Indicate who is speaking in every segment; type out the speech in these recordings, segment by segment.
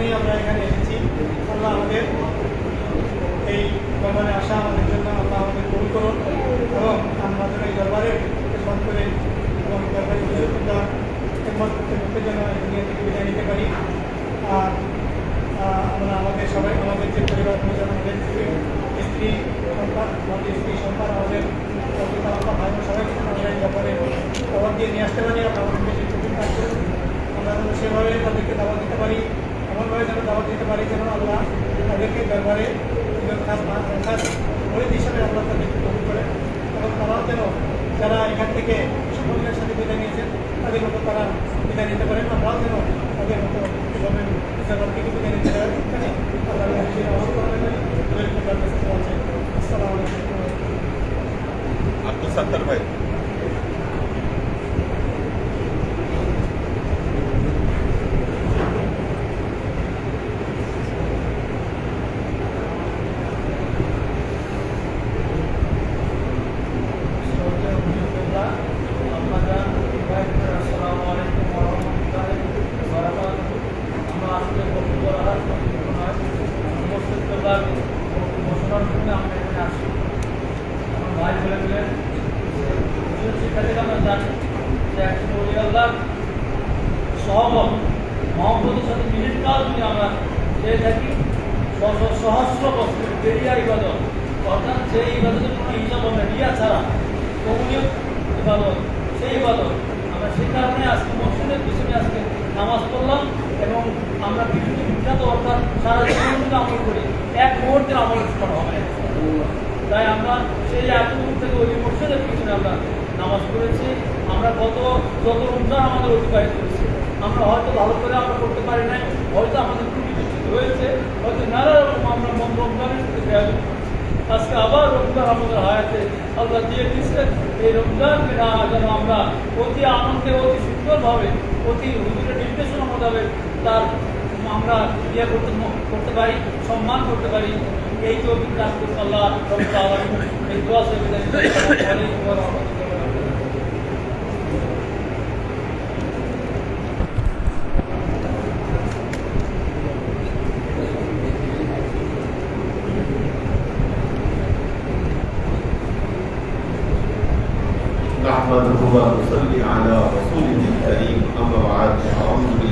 Speaker 1: কারণেই আমরা এখানে এসেছি। আল্লাহ আমাদের এই দরবারে আসা আমাদের জন্য আল্লাহ আমাদের কবুল করুন এবং আমরা যেন এই দরবারে করে এবং দরবারে বুঝুর্গরা একমত করতে করতে যেন দুনিয়া থেকে বিদায় নিতে পারি। আর আমরা আমাদের সবাই, আমাদের যে পরিবার, পরিজন, আমাদের স্ত্রী সন্তান, আমাদের স্ত্রী সন্তান, আমাদের মাতা ভাই যেন আমরা এই ব্যাপারে খবর দিয়ে নিয়ে আসতে পারি। আমরা আমাদের বেশি কাজ করুন। আমরা যেন সেভাবে তাদেরকে দাওয়া দিতে পারি। এমনভাবে যেন দাওয়া দিতে পারি, যেন আল্লাহ তাদেরকে মা- মরিদ হিসাবে আল্লাহ তাদেরকে কবুল করে এবং তারাও যেন যারা এখান থেকে সকলের সাথে বিদায় নিয়েছেন, তাদের মতো তারা বিদায় নিতে পারেন। আমরাও যেন তাদের মতো এভাবে থেকে বিদায় নিতে পারি। এখানে আল্লাহ
Speaker 2: আব্দুল সাত্তার ভাই
Speaker 3: সহমত মহব্বতের সাথে মিনিট কাল যদি আমরা চেয়ে থাকি সহ- সহস্র বছর বেরিয়া ইবাদত অর্থাৎ যে ইবাদতের কোনো হিসাব হবে রিয়া ছাড়া তাই আমরা সেই এক মুহূর্ত থেকে ওই মসজিদের পিছনে আমরা নামাজ পড়েছি আমরা গত যত রমজান আমাদের অতিবাহিত করেছি আমরা হয়তো ভালো করে আমরা করতে পারি নাই, হয়তো আমাদের ত্রুটি হয়েছে, হয়তো নানা রকম আমরা মন। আজকে আবার রমজান আমাদের হায়াতে আল্লাহ দিয়ে দিচ্ছেন এই রমজানকে না যেন আমরা অতি আনন্দে, অতি সুন্দরভাবে, অতি হুজুরের নির্দেশনা মোতাবেক তার আমরা ইয়ে করতে করতে পারি, সম্মান করতে পারি। এই তো করতে আল্লাহ, রব্বুল এই দোয়া সে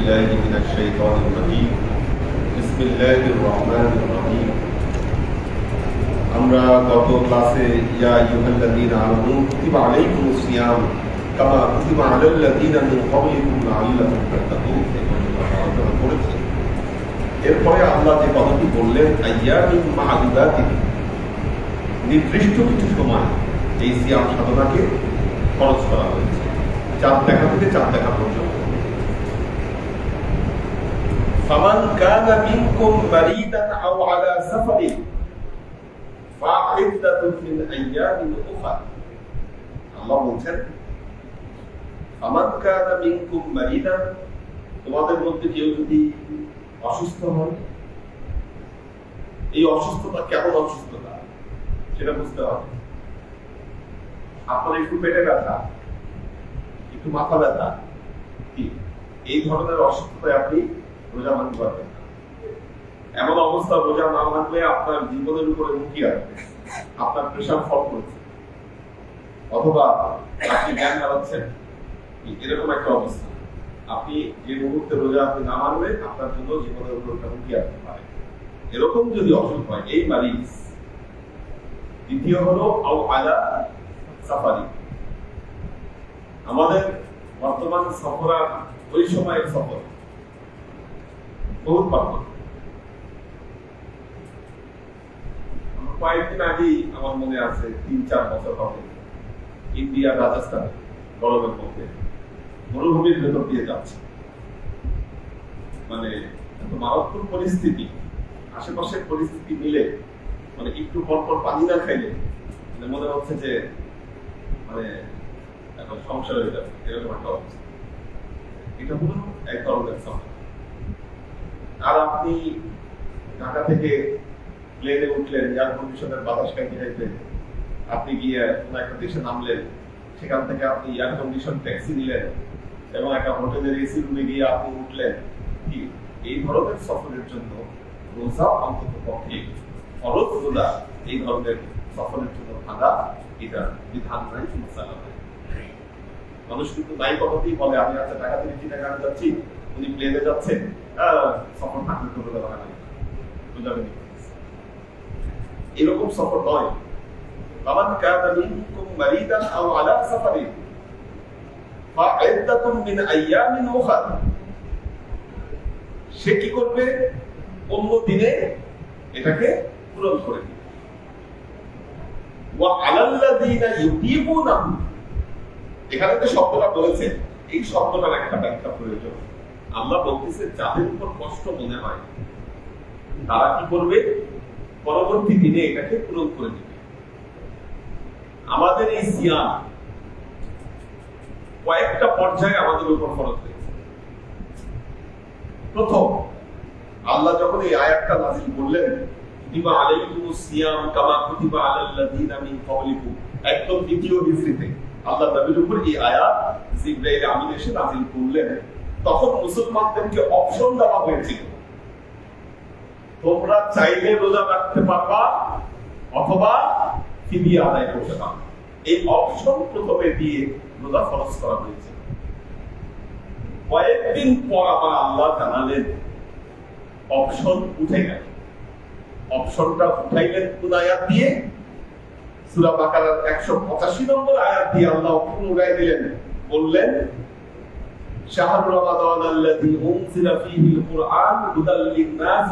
Speaker 4: بالله من الشيطان الرجيم بسم الله الرحمن الرحيم আমরা গত ক্লাসে ইয়া আইয়ুহাল্লাযীনা আমানু কুতিবা আলাইকুমুস সিয়াম কামা কুতিবা আলাল্লাযীনা মিন ক্বাবলিকুম লাআল্লাকুম তাত্তাকুন আলোচনা করেছি এরপরে আল্লাহ যে কথাটি বললেন আইয়ামিন মা'দুদাতিন নির্দিষ্ট কিছু সময় এই সিয়াম সাধনাকে খরচ করা হয়েছে চাঁদ দেখা থেকে চাঁদ দেখা পর্যন্ত فمن كان منكم مريضا او على سفر فعدة من ايام اخرى আল্লাহ বলছেন فمن كان منكم مريضا তোমাদের মধ্যে কেউ যদি অসুস্থ হয় এই অসুস্থতা কেমন অসুস্থতা সেটা বুঝতে হবে আপনার একটু পেটে ব্যথা একটু মাথা ব্যথা কি এই ধরনের অসুস্থতায় আপনি রোজা মানতে পারবেন এমন অবস্থা রোজা না মানলে আপনার জীবনের উপরে আসবে। আপনার প্রেশার ফল করছে অথবা আপনি জ্ঞান হারাচ্ছেন। এরকম একটা অবস্থা। আপনি যে মুহূর্তে রোজা আপনি না মানবেন আপনার জন্য জীবনের উপর একটা হুমকি আসতে পারে। এরকম যদি অসুখ হয়, এই মারিজ দ্বিতীয় হলো, আও আলা সাফারি। আমাদের বর্তমান সফর ওই সময়ের সফর। পার্থক্য কয়েকদিন আগেই আমার মনে আছে, তিন চার বছর হবে। ইন্ডিয়া, রাজস্থান, গরমের মধ্যে। মরুভূমির ভেতর দিয়ে যাচ্ছে। মানে মারাত্মক পরিস্থিতি। আশেপাশের পরিস্থিতি মিলে মানে একটু পর পর পানি না খাইলে মানে মনে হচ্ছে যে মানে এখন সংসার হয়ে যাবে। এরকম একটা অবস্থা। এটা হলো এক ধরনের সমস্যা আর আপনি ঢাকা থেকে প্লেনে উঠলেন এয়ার কন্ডিশনের বাতাস খাইতে খাইতে আপনি গিয়ে কোনো একটা দেশে নামলেন, সেখান থেকে আপনি এয়ার কন্ডিশন ট্যাক্সি নিলেন এবং একটা হোটেলের এসি রুমে গিয়ে আপনি উঠলেন, কি এই ধরনের সফরের জন্য রোজা অন্তত পক্ষে ফরজ রোজা এই ধরনের সফরের জন্য ভাঙা এটা বিধান নাই মশালা নাই। মানুষ কিন্তু নাই কথাতেই বলে, আমি আচ্ছা টাকা থেকে চিটাগাং যাচ্ছি? উনি প্লেনে যাচ্ছেন আহ, সফর থাকলে তো রোজা ভাঙা নাই রোজা ভেঙে ফেলেছে। এরকম সফর নয় فمن كان منكم مريضا او على سفر فعدة من ايام اخر সে কি করবে অন্য দিনে এটাকে পূরণ করে দিবে ওয়া আলাল্লাযীনা ইউতিবুনাহু এখানে যে শব্দটা বলেছে এই শব্দটার একটা ব্যাখ্যা প্রয়োজন আল্লাহ বলতেছে, যাদের উপর কষ্ট মনে হয়, তারা কি করবে? পরবর্তী দিনে এটাকে পূরণ করে দিবে। আমাদের এই সিয়াম কয়েকটা পর্যায়ে আমাদের উপর খরচ হয়েছে। প্রথম, আল্লাহ যখন এই আয়াতটা নাজিল করলেন, কুতিবা আলাইকুমুস সিয়াম কামা কুতিবা আলাল্লাযীনা মিন ক্বাবলিকুম। একদম দ্বিতীয় হিজরিতে আল্লাহ নবীর উপর এই আয়াত জিবরাইল আমিন এসে নাজিল করলেন। তখন মুসলমানদেরকে অপশন দেওয়া হয়েছিল তোমরা চাইলে রোজা রাখতে পারবা অথবা ফিদিয়া আদায় করতে পারবা। এই অপশন প্রথমে দিয়ে রোজা খরচ করা হয়েছে। কয়েকদিন পর আবার আল্লাহ জানালেন অপশন উঠে গেল। অপশনটা উঠাইলেন কোন আয়াত দিয়ে? সূরা বাকারার 185 নম্বর আয়াত দিয়ে আল্লাহ পুনরায় দিলেন, বললেন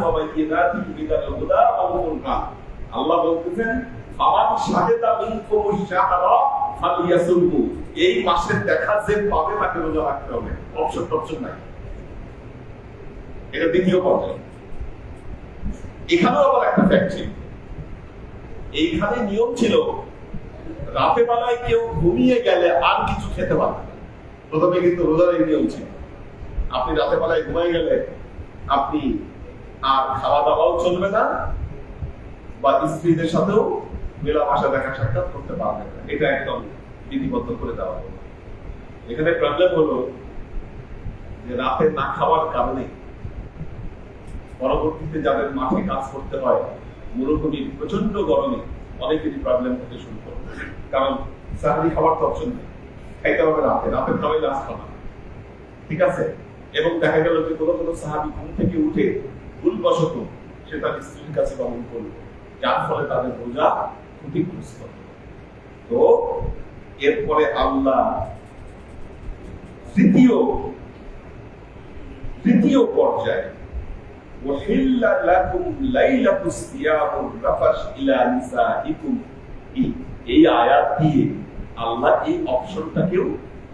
Speaker 4: বায়িনাতিন মিনাল হুদা ওয়াল ফুরকান আল্লাহ বলতেছেন, ফামান শাহিদা মিনকুমুশ শাহরা ফালিয়াসুমহু। এই মাসের দেখা যে পাবে তাকে রোজা রাখতে হবে। অপশন টপশন নাই। এটা দ্বিতীয় পর্যায়ে এখানেও আবার একটা ফ্যাক্ট ছিল। এইখানে নিয়ম ছিল রাতে বেলায় কেউ ঘুমিয়ে গেলে আর কিছু খেতে পারবে না। প্রথমে কিন্তু রোজার এই নিয়ম ছিল আপনি রাতে বেলায় ঘুমাই গেলে আপনি আর খাওয়া দাওয়াও চলবে না বা স্ত্রীদের সাথেও মেলামেশা দেখা সাক্ষাৎ করতে পারবেন না। এটা একদম বিধিবদ্ধ করে দেওয়া হলো। এখানে প্রবলেম হলো যে রাতে না খাওয়ার কারণে পরবর্তীতে যাদের মাঠে কাজ করতে হয় মরুভূমির প্রচণ্ড গরমে অনেকেরই প্রবলেম হতে শুরু করে কারণ সাহারি খাবার তো অপশন নেই। খাইতে হবে রাতে রাতে খাওয়াই লাস্ট খাবার ঠিক আছে এবং দেখা গেল যে কোনো কোনো সাহাবি ঘুম থেকে উঠে ভুলবশত সে তার স্ত্রীর কাছে গমন করলো যার ফলে তাদের বোঝা ক্ষতিগ্রস্ত হলো। তো এরপরে আল্লাহ তৃতীয় তৃতীয় পর্যায়ে وحل لكم ليلة الصيام الرفث إلى نسائكم এই- এই আয়াত দিয়ে আল্লাহ এই অপশনটাকেও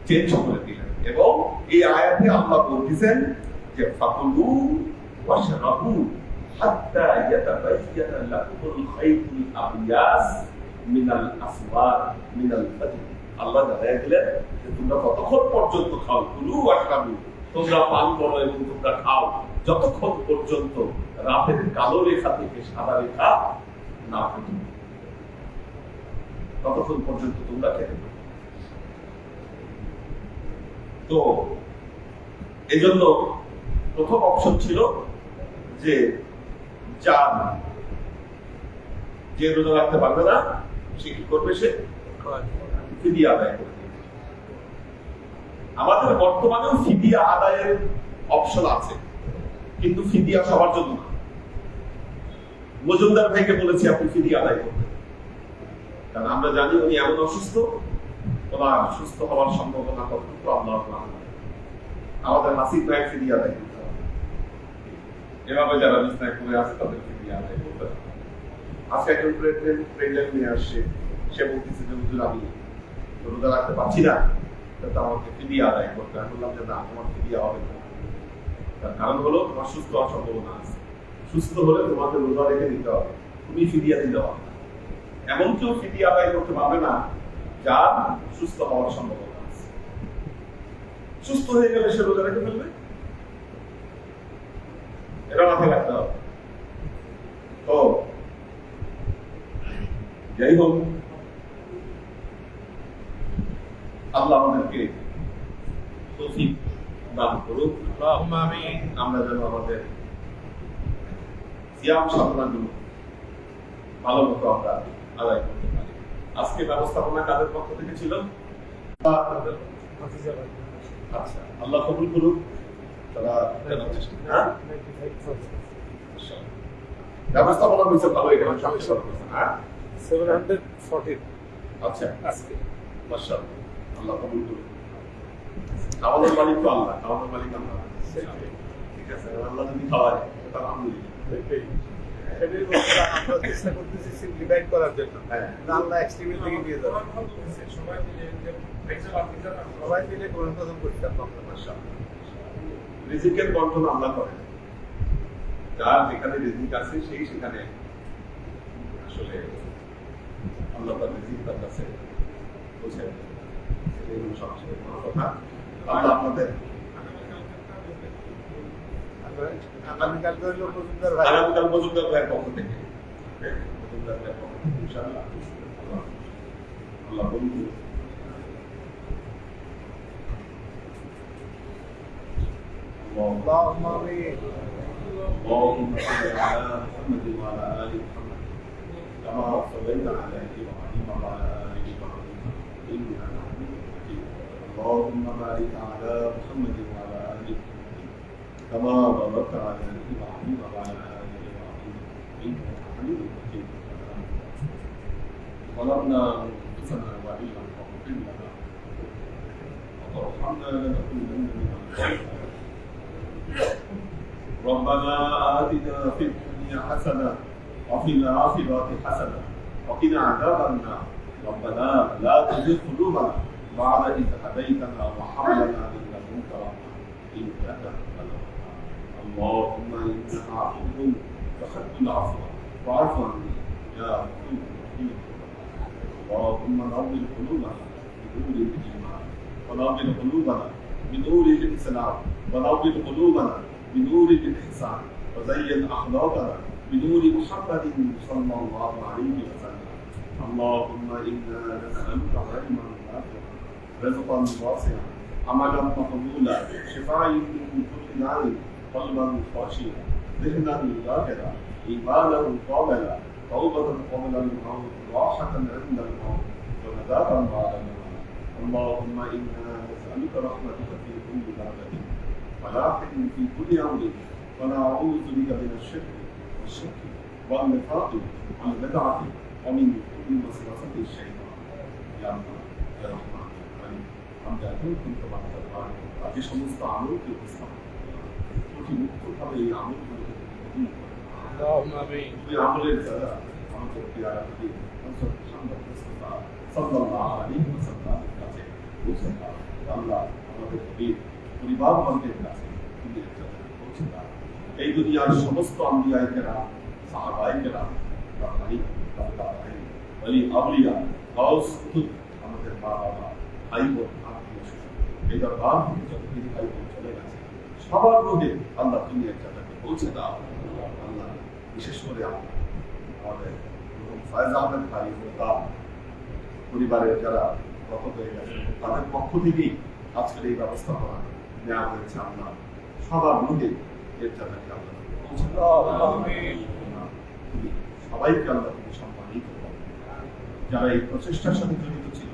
Speaker 4: চেঞ্জ করে দিলেন। এবং এই আয়াতে আল্লাহ বলতেছেন যে ওয়াশরাবু হাত্তা লাকুমুল আবয়াস মিনাল আসওয়াদ মিনাল আল্লাহ দিলেন যে, তোমরা কতক্ষণ পর্যন্ত খাও? কুলু ওয়াশরাবু, তোমরা পান করো এবং তোমরা খাও। যতক্ষণ পর্যন্ত রাতের কালো রেখা থেকে সাদা রেখা না ফুটে। ততক্ষণ পর্যন্ত তোমরা খেতে পারো তো, এজন্য প্রথম অপশন ছিল যে চাঁদ যে রোজা রাখতে পারবে না, সে কি করবে? সে ফিদিয়া আদায় করবে। আমাদের বর্তমানেও ফিদিয়া আদায়ের অপশন আছে, কিন্তু ফিদিয়া সবার জন্য মজুমদার ভাইকে বলেছি, আপনি ফিদিয়া আদায় করবেন কারণ আমরা জানি উনি এমন অসুস্থ, ওনার সুস্থ হওয়ার সম্ভাবনা কতটুকু আল্লাহ। আমাদের ফিদিয়া আদায় করতে হবে এভাবে যারা বিছনায় পড়ে আছে তাদের করতে হবে। আজকে একজন প্রেগনেন্ট প্রেগনেন্ট নিয়ে আসছে, সে বলতেছে যে, হুজুর, আমি রোজা রাখতে পারছি না তো আমাকে ফিদিয়া আদায় করতে আমি বললাম যে, না, তোমার ফিদিয়া হবে না। তার কারণ হলো, তোমার সুস্থ হওয়ার সম্ভাবনা আছে। সুস্থ হলে তোমাকে রোজা রেখে দিতে হবে। তুমি ফিদিয়া দিতে হবে। এমন কেউ ফিদিয়া আদায় করতে পারবে না যার সুস্থ হওয়ার সম্ভাবনা আছে। সুস্থ হয়ে গেলে সে রোজা রেখে ফেলবে? এটা মাথায় রাখতে হবে। তো যাই হোক আল্লাহ আমাদেরকে তৌফিক দান করুক। আমরা যেন আমাদের সিয়াম সাধনাগুলো ভালো মতো আমরা আদায় করতে পারি। আজকে ব্যবস্থাপনা কাদের পক্ষ থেকে ছিল? আচ্ছা আল্লাহ কবুল করুক। তারা হ্যাঁ? ব্যবস্থাপনা হয়েছে ভালো, এখানে সঙ্গে হ্যাঁ? আচ্ছা
Speaker 5: আজকে।
Speaker 4: মাশাআল্লাহ, আল্লাহ কবুল করুন আমাদের মালিক তো আল্লাহ আমাদের মালিক আল্লাহ। ঠিক আছে, আল্লাহ যদি খাওয়ায় আলহামদুলিল্লাহ।
Speaker 5: সেটাই বলছি, আমরা চেষ্টা করতেছি সিম্পলিফাইড করার জন্য।
Speaker 4: হ্যাঁ।
Speaker 5: এক্সট্রিমের দিকে নিয়ে যাব। সবাই মিলে গ্রহণ প্রথম করতে
Speaker 4: রিজিকের বন্টন আল্লাহ করেন যার যেখানে রিজিক আছে সেই সেখানে আসলে আল্লাহ তার রিজিক তার কাছে পৌঁছে হলো সবচেয়ে বড় কথা। আপনাদের
Speaker 5: আগামীকালকে হইলো মজুমদার ভাই
Speaker 4: আগামীকাল মজুমদার ভাইয়ের পক্ষ থেকে হ্যাঁ, মজুমদার ভাইয়ের পক্ষ থেকে ইনশাআল্লাহ আল্লাহ আল্লাহ বন্ধু
Speaker 5: اللهم آمين
Speaker 4: اللهم صل على محمد وعلى ال محمد كما صليت على ابراهيم وعلى ال ابراهيم انك حميد مجيد اللهم بارك على محمد وعلى ال محمد كما باركت على إبراهيم وعلى آل إبراهيم إنك حميد مجيد. ظلمنا أنفسنا وإن لم تغفر لنا وترحمنا لنكونن من الخاسرين. ربنا آتنا في الدنيا حسنة وفي الآخرة حسنة وقنا عذاب النار. ربنا لا تزغ قلوبنا بعد إذ هديتنا وهب لنا من لدنك إنك أنت اللهم إنك عفو تحب العفو واعف عني يا غفور رحيم اللهم نور قلوبنا بنور الإيمان ونور قلوبنا بنور الإسلام ونور قلوبنا بنور الإحسان. وزين أخلاقنا بنور محمد صلى الله عليه وسلم اللهم إنا نسألك علما نافعا رزقا واسعا عملا مقبولا. شفاء من كل داء قلبا خاشيا ذهنا ذاكرا ايمانا قابلا توبه قبل الموت راحه عند الموت ونباتا بعد الموت اللهم أنا نسالك رحمتك في كل درجه ولاحق في كل أمر ونعوذ بك من الشرك والشك والنفاق والبدعه ومن كل مسلسه الشيطان يا الله يا رحمن الرحيم عم تعتمد كما بعد القران بعد إيش مستعملك প্রতি মুক্তভাবে এই আমাকে পেয়ারা থেকে মুহাম্মদ আলাইহি আল্লাহ এই সমস্ত কেরাম সাহাবায়ে কেরাম রাব্বানি রাব্বানি ওলি আউলিয়া গাউস আমাদের মা বাবা ভাই বোন আত্মীয় এই দরবার চলে গেছে সবার রোগে আল্লাহ তুমি একটা তাকে পৌঁছে দাও। আল্লাহ বিশেষ করে আমাদের ফয়েজ আহমেদ ভাই তার পরিবারের যারা গত হয়ে গেছে তাদের পক্ষ থেকেই আজকের এই ব্যবস্থাপনা নেওয়া হয়েছে আমরা সবার রোগে এর জায়গাকে আমরা পৌঁছে দাও। তুমি সবাইকে আল্লাহ তুমি সম্মানিত যারা এই প্রচেষ্টার সাথে জড়িত ছিল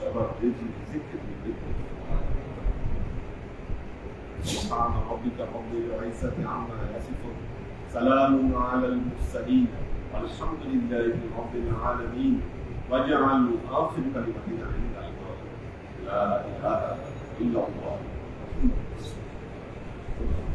Speaker 4: সবার রেজি রিজিককে তুমি দিও। سبحان ربك رب العزة عما يصفون. سلام على المرسلين. والحمد لله رب العالمين. واجعل آخر كلمتنا عند الموت لا إله إلا الله الله.